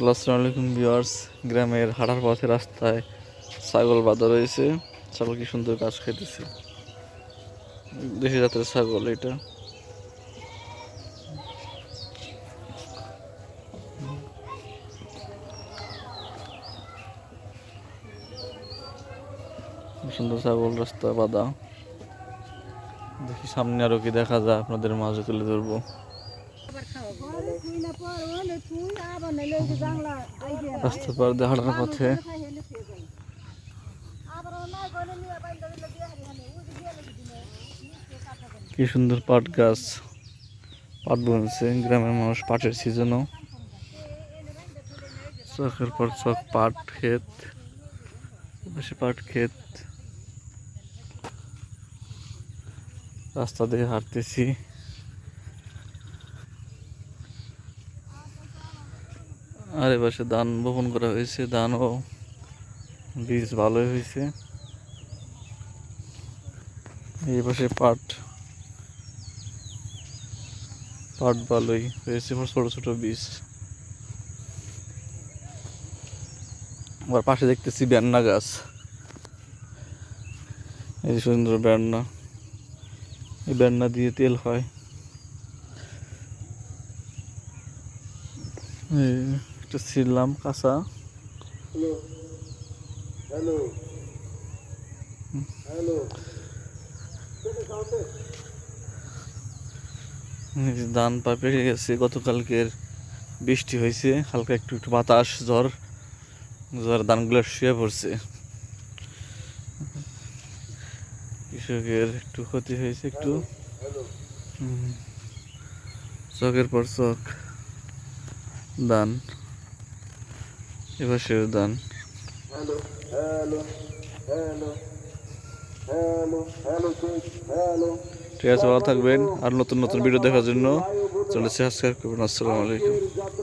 Hello আসসালামু আলাইকুম গ্রামের হাঁটার পথে রাস্তায় ছাগল বাঁধা রয়েছে। ছাগল কি সুন্দর ঘাস খাইতেছে। দেশি জাতের ছাগল এটা। সুন্দর ছাগল রাস্তা বাঁধা। দেখি সামনে আরও কি দেখা যায়, আপনাদের মাঝে তুলে ধরবো। রাস্তা পার দিয়ে হাঁটার পথে। কি সুন্দর পাট গাছ, পাট বুনছে, গ্রামের মানুষ পাটের সিজনও চকের পর চক পাট ক্ষেত বেশি পাট ক্ষেত। রাস্তা দিয়ে হাঁটতেছি। আর এপাশে ধান বপন করা হয়েছে, ধানও বীজ ভালোই হয়েছে। এই পাশে পাট। পাট ভালোই হয়েছে ছোট ছোট বীজ। আবার পাশে দেখতেছি বেন্না গাছ। এই সুন্দর বেন্না। এই বেন্না দিয়ে তেল হয়। এই একটা ছিললাম কাঁচা। ধান পা পেকে গেছে গতকালকের বৃষ্টি হয়েছে হালকা একটু একটু বাতাস ঝড়। ঝড় ধানগুলো শুয়ে পড়ছে। কৃষকের একটু ক্ষতি হয়েছে একটু। চকের পর চক। ধান। এবার সেও দান। Hello hello hello hello hello check hello ঠিক আছে ভালো থাকবেন। আর নতুন নতুন ভিডিও দেখার জন্য চলে সাবস্ক্রাইব করবেন। আসসালামু আলাইকুম।